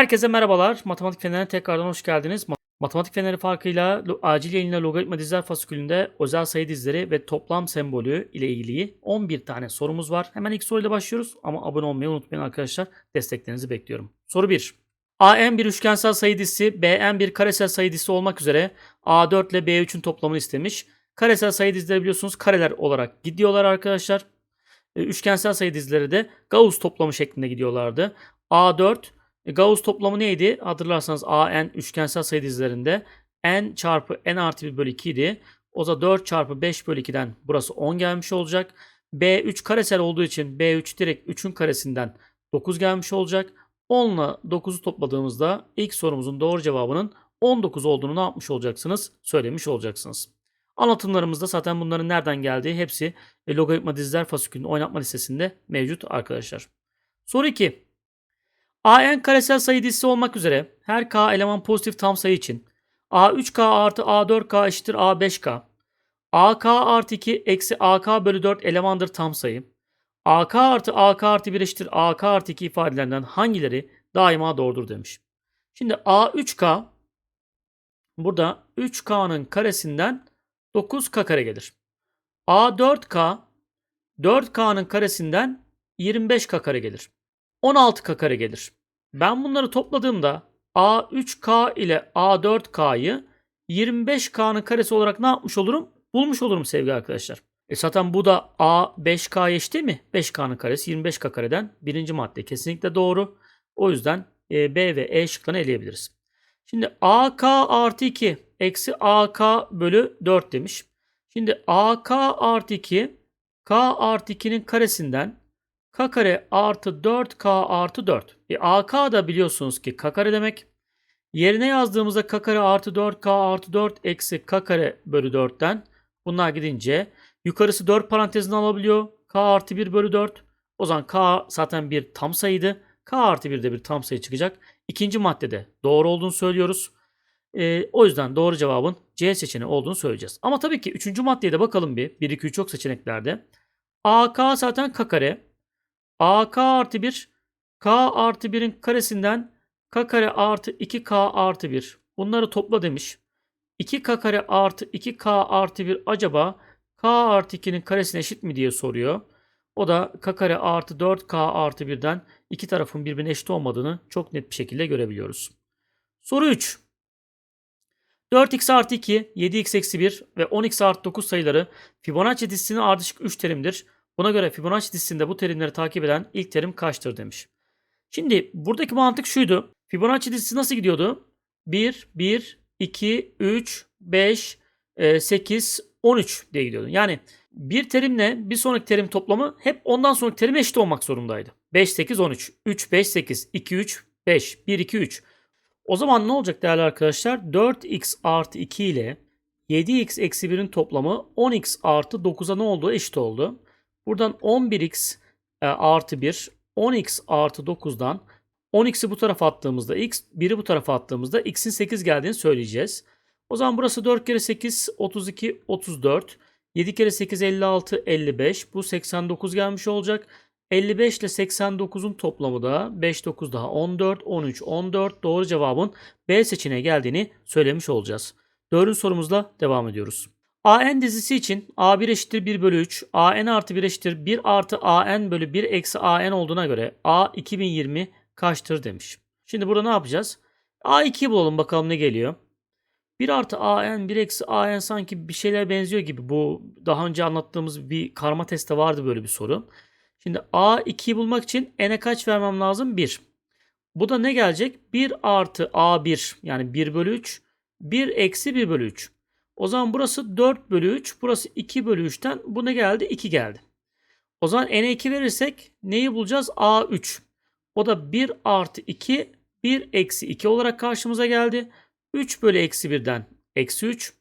Herkese merhabalar. Matematik Feneri'ne tekrardan hoş geldiniz. Ma- Matematik Feneri farkıyla acil yayınla logaritma diziler fasikülünde özel sayı dizileri ve toplam sembolü ile ilgili 11 tane sorumuz var. Hemen ilk soruyla başlıyoruz ama abone olmayı unutmayın arkadaşlar. Desteklerinizi bekliyorum. Soru 1. AN bir üçgensel sayı dizisi, BN bir karesel sayı dizisi olmak üzere A4 ile B3'ün toplamını istemiş. Karesel sayı dizileri biliyorsunuz kareler olarak gidiyorlar arkadaşlar. E, Üçgensel sayı dizileri de Gauss toplamı şeklinde gidiyorlardı. A4 e, Gauss toplamı neydi? Hatırlarsanız AN üçgensel sayı dizilerinde n çarpı n artı 1 bölü 2 idi. O da 4 çarpı 5 bölü 2'den burası 10 gelmiş olacak. B3 karesel olduğu için B3 direkt 3'ün karesinden 9 gelmiş olacak. 10 ile 9'u topladığımızda ilk sorumuzun doğru cevabının 19 olduğunu ne yapmış olacaksınız? Söylemiş olacaksınız. Anlatımlarımızda zaten bunların nereden geldiği hepsi e, logaritma diziler fasikülünün oynatma listesinde mevcut arkadaşlar. Soru 2. AN karesel sayı dizisi olmak üzere her k eleman pozitif tam sayı için A3k artı A4k eşittir A5k. AK artı 2 eksi AK bölü 4 elemandır tam sayı. AK artı AK artı 1 eşittir AK artı 2 ifadelerinden hangileri daima doğrudur demiş. Şimdi A3k burada 3k'nın karesinden 9k kare gelir. A4k 4k'nın karesinden 25k kare gelir. 16k kare gelir. Ben bunları topladığımda A3k ile A4k'yı 25k'nın karesi olarak ne yapmış olurum? Bulmuş olurum sevgili arkadaşlar. E zaten bu da A5k eşit mi? 5k'nın karesi 25k kareden birinci madde kesinlikle doğru. O yüzden e, B ve E şıklarını eleyebiliriz. Şimdi AK artı 2 eksi AK bölü 4 demiş. Şimdi AK artı 2 K artı 2'nin karesinden k kare artı 4k artı 4. E, AK da biliyorsunuz ki k kare demek. Yerine yazdığımızda k kare artı 4k artı 4 eksi k kare bölü 4'ten bunlar gidince yukarısı 4 parantezini alabiliyor. k artı 1 bölü 4. O zaman k zaten bir tam sayıydı. k artı 1 de bir tam sayı çıkacak. İkinci maddede doğru olduğunu söylüyoruz. E, o yüzden doğru cevabın C seçeneği olduğunu söyleyeceğiz. Ama tabii ki üçüncü maddeye de bakalım bir. 1, 2, 3 yok seçeneklerde. AK zaten k kare. AK artı 1 K artı 1'in karesinden K kare artı 2K artı 1. Bunları topla demiş. 2K kare artı 2K artı 1 acaba K artı 2'nin karesine eşit mi diye soruyor. O da K kare artı 4K artı 1'den iki tarafın birbirine eşit olmadığını çok net bir şekilde görebiliyoruz. Soru 3. 4x artı 2, 7x eksi 1 ve 10x artı 9 sayıları Fibonacci dizisinin ardışık 3 terimdir. Buna göre Fibonacci dizisinde bu terimleri takip eden ilk terim kaçtır demiş. Şimdi buradaki mantık şuydu. Fibonacci dizisi nasıl gidiyordu? 1, 1, 2, 3, 5, 8, 13 diye gidiyordu. Yani bir terimle bir sonraki terim toplamı hep ondan sonraki terim eşit olmak zorundaydı. 5, 8, 13. 3, 5, 8, 2, 3, 5, 1, 2, 3. O zaman ne olacak değerli arkadaşlar? 4x artı 2 ile 7x eksi 1'in toplamı 10x artı 9'a ne oldu? Eşit oldu. Buradan 11x e, artı 1, 10x artı 9'dan 10x'i bu tarafa attığımızda x, 1'i bu tarafa attığımızda x'in 8 geldiğini söyleyeceğiz. O zaman burası 4 kere 8, 32, 34. 7 kere 8, 56, 55. Bu 89 gelmiş olacak. 55 ile 89'un toplamı da 5, 9 daha 14, 13, 14. Doğru cevabın B seçeneğe geldiğini söylemiş olacağız. Dördüncü sorumuzla devam ediyoruz. AN dizisi için A1 eşittir 1 bölü 3, AN artı 1 eşittir 1 artı AN bölü 1 eksi AN olduğuna göre A 2020 kaçtır demiş. Şimdi burada ne yapacağız? A2'yi bulalım bakalım ne geliyor. 1 artı AN 1 eksi AN sanki bir şeyler benziyor gibi. Bu daha önce anlattığımız bir karma testte vardı böyle bir soru. Şimdi A2'yi bulmak için N'e kaç vermem lazım? 1. Bu da ne gelecek? 1 artı A1 yani 1 bölü 3. 1 eksi 1 bölü 3. O zaman burası 4 bölü 3. Burası 2 bölü 3'ten. Bu ne geldi? 2 geldi. O zaman n'e 2 verirsek neyi bulacağız? A3. O da 1 artı 2 1 eksi 2 olarak karşımıza geldi. 3 bölü eksi 1'den eksi 3.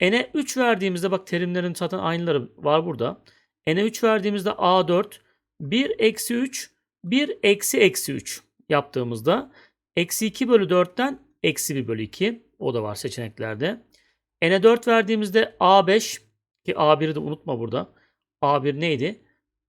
N'e 3 verdiğimizde bak terimlerin zaten aynıları var burada. N'e 3 verdiğimizde A4 1 eksi 3 1 eksi eksi 3 yaptığımızda eksi 2 bölü 4'ten eksi 1 bölü 2 o da var seçeneklerde. N'e 4 verdiğimizde A5 ki A1'i de unutma burada. A1 neydi?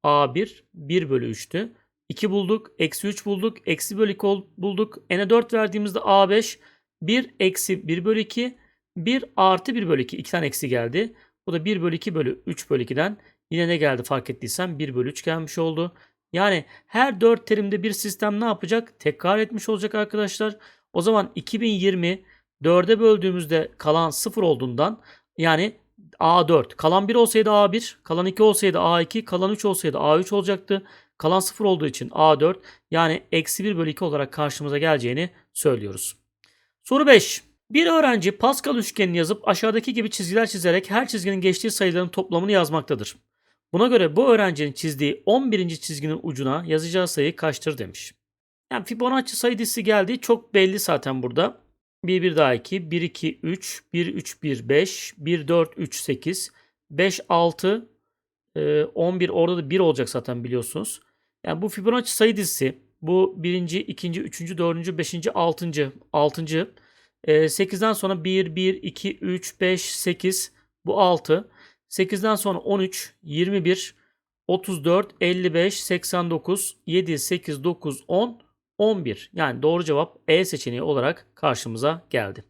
A1 1 bölü 3'tü. 2 bulduk. Eksi 3 bulduk. Eksi bölü 2 ol- bulduk. N'e 4 verdiğimizde A5. 1 eksi 1 bölü 2. 1 artı 1 bölü 2. 2 tane eksi geldi. Bu da 1 bölü 2 bölü 3 bölü 2'den yine ne geldi fark ettiysen 1 bölü 3 gelmiş oldu. Yani her 4 terimde bir sistem ne yapacak? Tekrar etmiş olacak arkadaşlar. O zaman 2020 4'e böldüğümüzde kalan 0 olduğundan yani A4 kalan 1 olsaydı A1 kalan 2 olsaydı A2 kalan 3 olsaydı A3 olacaktı. Kalan 0 olduğu için A4 yani eksi 1 bölü 2 olarak karşımıza geleceğini söylüyoruz. Soru 5. Bir öğrenci Pascal üçgenini yazıp aşağıdaki gibi çizgiler çizerek her çizginin geçtiği sayıların toplamını yazmaktadır. Buna göre bu öğrencinin çizdiği 11. çizginin ucuna yazacağı sayı kaçtır demiş. Yani Fibonacci sayı dizisi geldi. Çok belli zaten burada. 1 1 daha 2, 1 2 3, 1 3 1 5, 1 4 3 8, 5 6 e, 11 orada da 1 olacak zaten biliyorsunuz. Yani bu Fibonacci sayı dizisi. Bu birinci, ikinci, üçüncü, dördüncü, beşinci, altıncı, altıncı. E, 8'den sonra 1, 1, 2, 3, 5, 8 bu 6. 8'den sonra 13, 21, 34, 55, 89, 7, 8, 9, 10, 11. Yani doğru cevap E seçeneği olarak karşımıza geldi.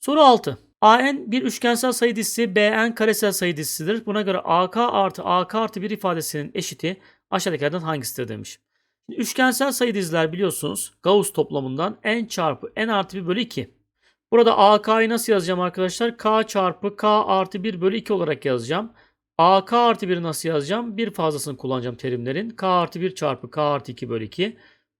Soru 6. AN bir üçgensel sayı dizisi, BN karesel sayı dizisidir. Buna göre AK artı AK artı 1 ifadesinin eşiti aşağıdakilerden hangisidir demiş. Üçgensel sayı diziler biliyorsunuz Gauss toplamından n çarpı n artı 1 bölü 2. Burada AK'yı nasıl yazacağım arkadaşlar? K çarpı K artı 1 bölü 2 olarak yazacağım. AK artı 1'i nasıl yazacağım? Bir fazlasını kullanacağım terimlerin. K artı 1 çarpı K artı 2 bölü 2.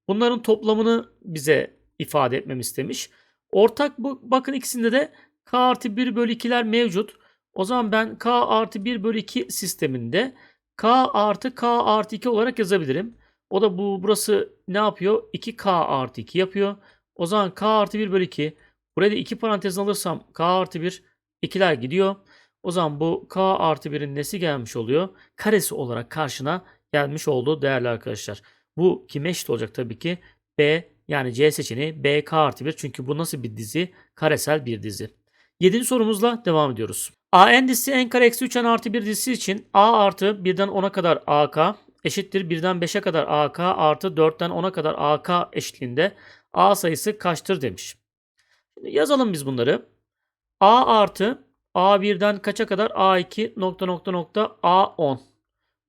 Bunların toplamını bize ifade etmemi istemiş. Ortak bu bakın ikisinde de K artı 1 bölü 2'ler mevcut. O zaman ben K artı 1 bölü 2 sisteminde K artı K artı 2 olarak yazabilirim. O da bu burası ne yapıyor? 2K artı 2 yapıyor. O zaman K artı 1 bölü 2. Buraya da 2 parantez alırsam K artı 1 2'ler gidiyor. O zaman bu K artı 1'in nesi gelmiş oluyor? Karesi olarak karşına gelmiş oldu değerli arkadaşlar. Bu kime eşit olacak tabii ki? B yani C seçeneği BK artı 1. Çünkü bu nasıl bir dizi? Karesel bir dizi. Yedinci sorumuzla devam ediyoruz. AN dizisi n kare eksi 3n artı 1 dizisi için A artı 1'den 10'a kadar AK eşittir 1'den 5'e kadar AK artı 4'ten 10'a kadar AK eşitliğinde A sayısı kaçtır demiş. Şimdi yazalım biz bunları. A artı A1'den kaça kadar A2 nokta nokta nokta A10.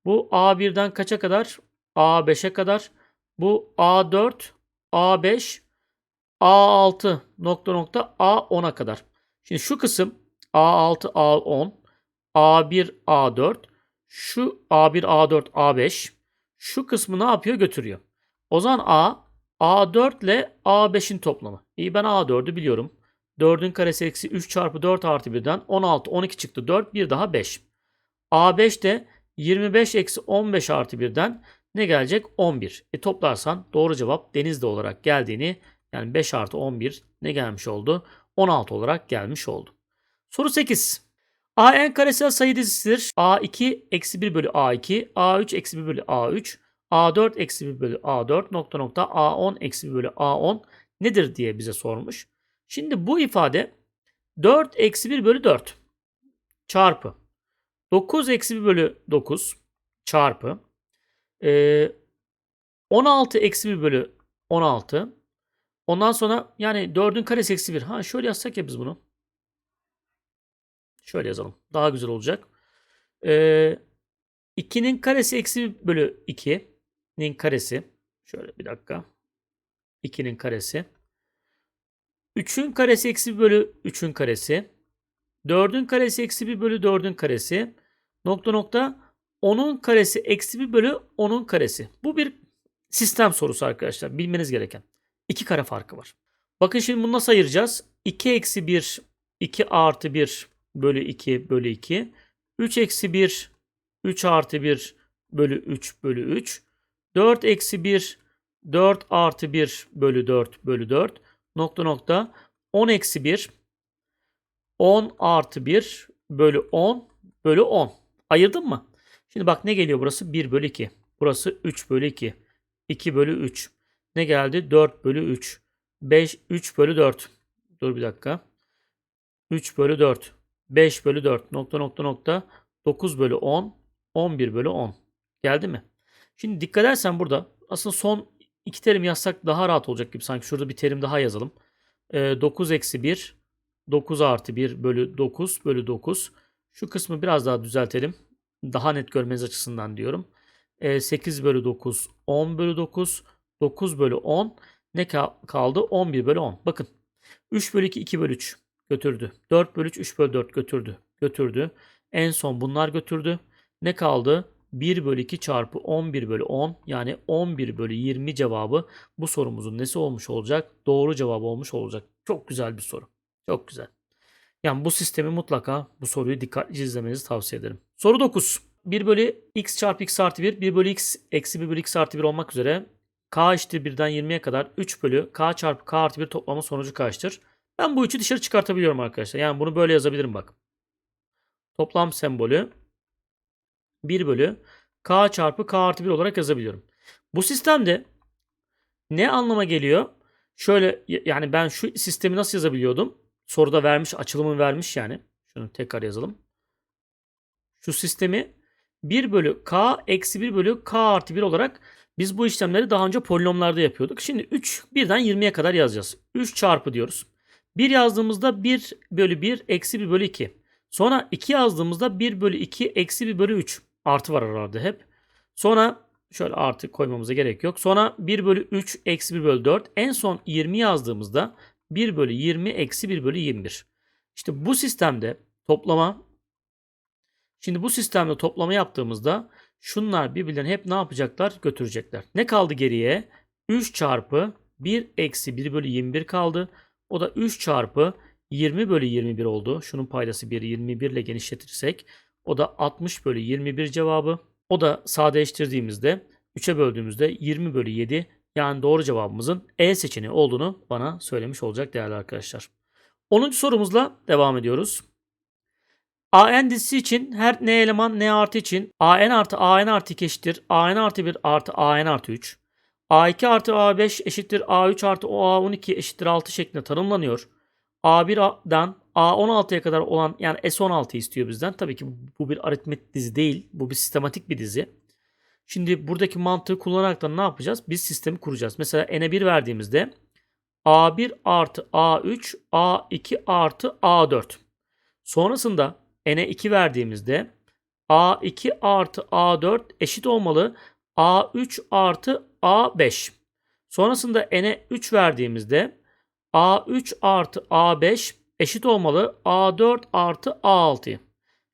Bu A1'den kaça kadar? A5'e kadar. Bu A4, A5, A6 nokta nokta A10'a kadar. Şimdi şu kısım A6, A10, A1, A4, şu A1, A4, A5 şu kısmı ne yapıyor? Götürüyor. O zaman A, A4 ile A5'in toplamı. İyi ben A4'ü biliyorum. 4'ün karesi eksi 3 çarpı 4 artı 1'den 16, 12 çıktı 4, bir daha 5. A5 de 25 eksi 15 artı 1'den ne gelecek? 11. E toplarsan doğru cevap Denizli olarak geldiğini yani 5 artı 11 ne gelmiş oldu? 16 olarak gelmiş oldu. Soru 8. AN karesel sayı dizisidir. A2 eksi 1 bölü A2, A3 eksi 1 bölü A3, A4 eksi 1 bölü A4 nokta nokta A10 eksi 1 bölü A10 nedir diye bize sormuş. Şimdi bu ifade 4 eksi 1 bölü 4 çarpı 9 eksi 1 bölü 9 çarpı e, 16 eksi 1 bölü 16 ondan sonra yani 4'ün karesi eksi 1 ha şöyle yazsak ya biz bunu. Şöyle yazalım. Daha güzel olacak. E, 2'nin karesi eksi 1 bölü 2'nin karesi. Şöyle bir dakika. 2'nin karesi. 3'ün karesi eksi 1 bölü 3'ün karesi. 4'ün karesi eksi 1 bölü 4'ün karesi. Nokta nokta 10'un karesi eksi 1 bölü 10'un karesi. Bu bir sistem sorusu arkadaşlar. Bilmeniz gereken. İki kare farkı var. Bakın şimdi bunu nasıl ayıracağız? 2 eksi 1 2 artı 1 bölü 2 bölü 2. 3 eksi 1 3 artı 1 bölü 3 bölü 3. 4 eksi 1 4 artı 1 bölü 4 bölü 4 nokta nokta 10 eksi 1 10 artı 1 bölü 10 bölü 10. Ayırdın mı? Şimdi bak ne geliyor burası? 1 bölü 2. Burası 3 bölü 2. 2 bölü 3. Ne geldi? 4 bölü 3. 5, 3 bölü 4. Dur bir dakika. 3 bölü 4. 5 bölü 4. Nokta nokta nokta. 9 bölü 10. 11 bölü 10. Geldi mi? Şimdi dikkat edersen burada Aslında son iki terim yazsak daha rahat olacak gibi. Sanki şurada bir terim daha yazalım. Ee, 9 eksi 1. 9 artı 1 bölü 9 bölü 9. Şu kısmı biraz daha düzeltelim. Daha net görmeniz açısından diyorum. Ee, 8 bölü 9 10 bölü 9. 9 bölü 10. Ne ka- kaldı? 11 bölü 10. Bakın. 3 bölü 2 2 bölü 3 götürdü. 4 bölü 3 3 bölü 4 götürdü. Götürdü. En son bunlar götürdü. Ne kaldı? 1 bölü 2 çarpı 11 bölü 10 yani 11 bölü 20 cevabı bu sorumuzun nesi olmuş olacak? Doğru cevabı olmuş olacak. Çok güzel bir soru. Çok güzel. Yani bu sistemi mutlaka bu soruyu dikkatlice izlemenizi tavsiye ederim. Soru 9. 1 bölü x çarpı x artı 1, 1 bölü x eksi 1 bölü x artı 1 olmak üzere k eşittir 1'den 20'ye kadar 3 bölü k çarpı k artı 1 toplama sonucu kaçtır? Ben bu üçü dışarı çıkartabiliyorum arkadaşlar. Yani bunu böyle yazabilirim bak. Toplam sembolü 1 bölü k çarpı k artı 1 olarak yazabiliyorum. Bu sistemde ne anlama geliyor? Şöyle yani ben şu sistemi nasıl yazabiliyordum? Soruda vermiş, açılımı vermiş yani. Şunu tekrar yazalım. Şu sistemi 1 bölü k eksi 1 bölü k artı 1 olarak biz bu işlemleri daha önce polinomlarda yapıyorduk. Şimdi 3 birden 20'ye kadar yazacağız. 3 çarpı diyoruz. 1 yazdığımızda 1 bölü 1 eksi 1 bölü 2. Sonra 2 yazdığımızda 1 bölü 2 eksi 1 bölü 3. Artı var aralarda hep. Sonra şöyle artı koymamıza gerek yok. Sonra 1 bölü 3 eksi 1 bölü 4. En son 20 yazdığımızda 1 bölü 20 eksi 1 bölü 21. İşte bu sistemde toplama Şimdi bu sistemde toplama yaptığımızda şunlar birbirlerini hep ne yapacaklar? Götürecekler. Ne kaldı geriye? 3 çarpı 1 eksi 1 bölü 21 kaldı. O da 3 çarpı 20 bölü 21 oldu. Şunun paydası 1 21 ile genişletirsek o da 60 bölü 21 cevabı. O da sadeleştirdiğimizde 3'e böldüğümüzde 20 bölü 7 yani doğru cevabımızın E seçeneği olduğunu bana söylemiş olacak değerli arkadaşlar. 10. sorumuzla devam ediyoruz. AN dizisi için her n eleman n artı için AN artı AN artı 2 eşittir. AN artı 1 artı AN artı 3. A2 artı A5 eşittir A3 artı A12 eşittir 6 şeklinde tanımlanıyor. A1'dan A16'ya kadar olan yani S16 istiyor bizden. Tabii ki bu bir aritmetik dizi değil. Bu bir sistematik bir dizi. Şimdi buradaki mantığı kullanarak da ne yapacağız? Biz sistemi kuracağız. Mesela n'e 1 verdiğimizde A1 artı A3 A2 artı A4. Sonrasında n'e 2 verdiğimizde A2 artı A4 eşit olmalı A3 artı A5. Sonrasında n'e 3 verdiğimizde A3 artı A5 eşit olmalı A4 artı A6.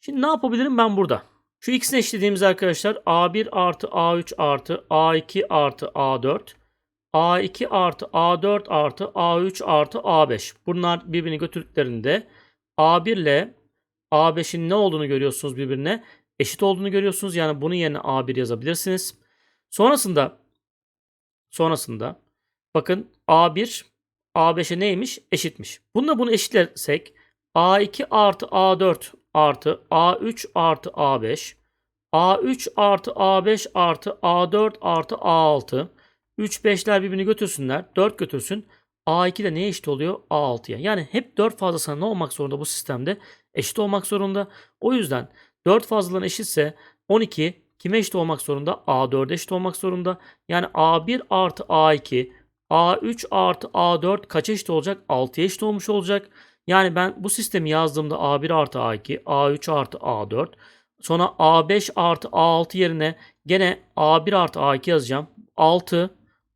Şimdi ne yapabilirim ben burada? Şu ikisini eşitlediğimiz arkadaşlar A1 artı A3 artı A2 artı A4 A2 artı A4 artı A3 artı A5. Bunlar birbirini götürdüklerinde A1 ile A5'in ne olduğunu görüyorsunuz birbirine. Eşit olduğunu görüyorsunuz. Yani bunun yerine A1 yazabilirsiniz. Sonrasında sonrasında bakın A1 A5'e neymiş? Eşitmiş. Bununla bunu eşitlersek A2 artı A4 artı A3 artı A5 A3 artı A5 artı A4 artı A6 3 5'ler birbirini götürsünler. 4 götürsün. A2 de neye eşit oluyor? A6'ya. Yani hep 4 fazlasına ne olmak zorunda bu sistemde? Eşit olmak zorunda. O yüzden 4 fazladan eşitse 12 kime eşit olmak zorunda? A4'e eşit olmak zorunda. Yani A1 artı A2 A3 artı A4 kaç eşit olacak? 6'ya eşit olmuş olacak. Yani ben bu sistemi yazdığımda A1 artı A2, A3 artı A4. Sonra A5 artı A6 yerine gene A1 artı A2 yazacağım. 6,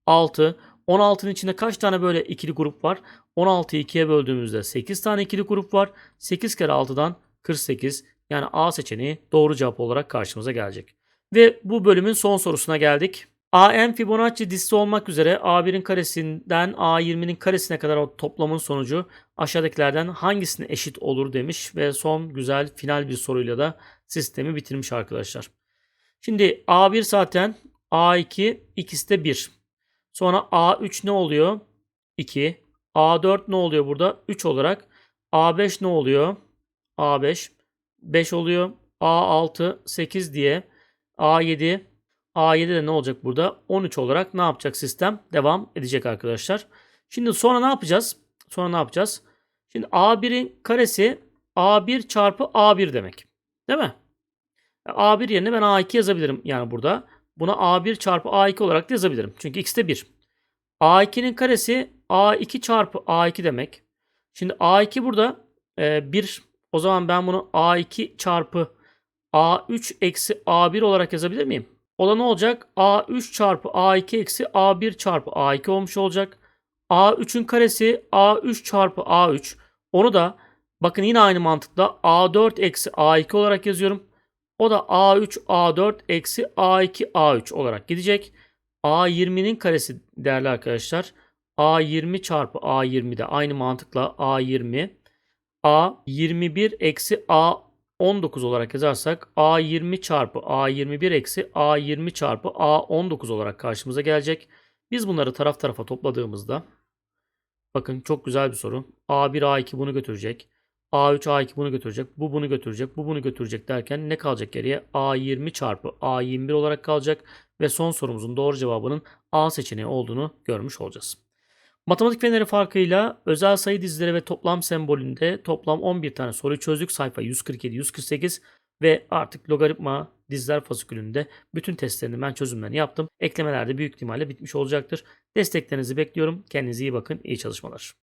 6. 16'nın içinde kaç tane böyle ikili grup var? 16'yı 2'ye böldüğümüzde 8 tane ikili grup var. 8 kere 6'dan 48. Yani A seçeneği doğru cevap olarak karşımıza gelecek. Ve bu bölümün son sorusuna geldik. AN Fibonacci dizisi olmak üzere A1'in karesinden A20'nin karesine kadar o toplamın sonucu aşağıdakilerden hangisine eşit olur demiş ve son güzel final bir soruyla da sistemi bitirmiş arkadaşlar. Şimdi A1 zaten A2 ikisi de 1. Sonra A3 ne oluyor? 2. A4 ne oluyor burada? 3 olarak. A5 ne oluyor? A5 5 oluyor. A6 8 diye. A7 A7'de ne olacak burada? 13 olarak ne yapacak sistem? Devam edecek arkadaşlar. Şimdi sonra ne yapacağız? Sonra ne yapacağız? Şimdi A1'in karesi A1 çarpı A1 demek. Değil mi? A1 yerine ben A2 yazabilirim yani burada. buna A1 çarpı A2 olarak da yazabilirim. Çünkü x de 1. A2'nin karesi A2 çarpı A2 demek. Şimdi A2 burada e, 1. O zaman ben bunu A2 çarpı A3 eksi A1 olarak yazabilir miyim? O ne olacak? A3 çarpı A2 eksi A1 çarpı A2 olmuş olacak. A3'ün karesi A3 çarpı A3. Onu da bakın yine aynı mantıkla A4 eksi A2 olarak yazıyorum. O da A3 A4 eksi A2 A3 olarak gidecek. A20'nin karesi değerli arkadaşlar. A20 çarpı A20 de aynı mantıkla A20. A21 eksi A19 olarak yazarsak A20 çarpı A21 eksi A20 çarpı A19 olarak karşımıza gelecek. Biz bunları taraf tarafa topladığımızda bakın çok güzel bir soru. A1 A2 bunu götürecek. A3 A2 bunu götürecek. Bu bunu götürecek. Bu bunu götürecek derken ne kalacak geriye? A20 çarpı A21 olarak kalacak ve son sorumuzun doğru cevabının A seçeneği olduğunu görmüş olacağız. Matematik feneri farkıyla özel sayı dizileri ve toplam sembolünde toplam 11 tane soruyu çözdük. Sayfa 147-148 ve artık logaritma diziler fasikülünde bütün testlerini ben çözümlerini yaptım. Eklemeler de büyük ihtimalle bitmiş olacaktır. Desteklerinizi bekliyorum. Kendinize iyi bakın. İyi çalışmalar.